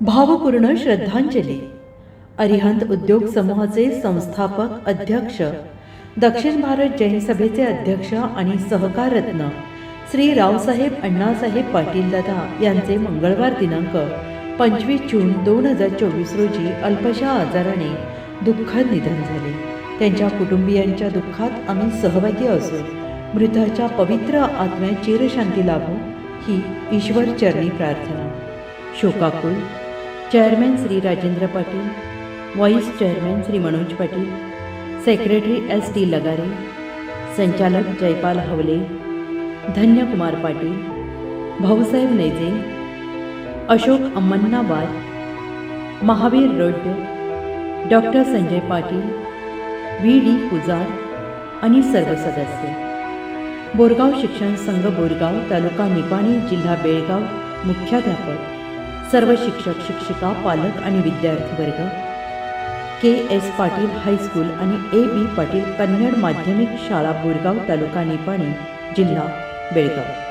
भावपूर्ण श्रद्धांजली. अरिहंत उद्योग समूहाचे संस्थापक अध्यक्ष दक्षिण भारत जैन सभेचे अध्यक्ष आणि सहकाररत्न श्री रावसाहेब अण्णासाहेब पाटील दादा यांचे मंगळवार दिनांक पंचवीस जून दोन हजार चोवीस रोजी अल्पशा आजाराने दुःखद निधन झाले. त्यांच्या कुटुंबियांच्या दुःखात आम्ही सहभागी असून मृताच्या पवित्र आत्म्यात चिरशांती लाभो ही ईश्वर चरणी प्रार्थना. शोकाकुल chairman Shri Rajendra Patil vice chairman Shri Manoj Patil secretary S T Lagare संचालक Jaypal Havale Dhanyakumar Patil Bhausaheb Neje Ashok Ammannavar Mahavir road doctor Sanjay Patil V D Pujar आणि सर्व सदस्य. बोरगाव शिक्षण संघ बोरगाव तालुका निपाणी जिल्हा बेळगाव मुख्याध्यापक. सर्व शिक्षक शिक्षिका पालक आणि विद्यार्थी वर्ग के एस पाटील हायस्कूल आणि ए बी पाटील कन्नड माध्यमिक शाळा बोरगाव तालुका निपाणी जिल्हा बेळगाव.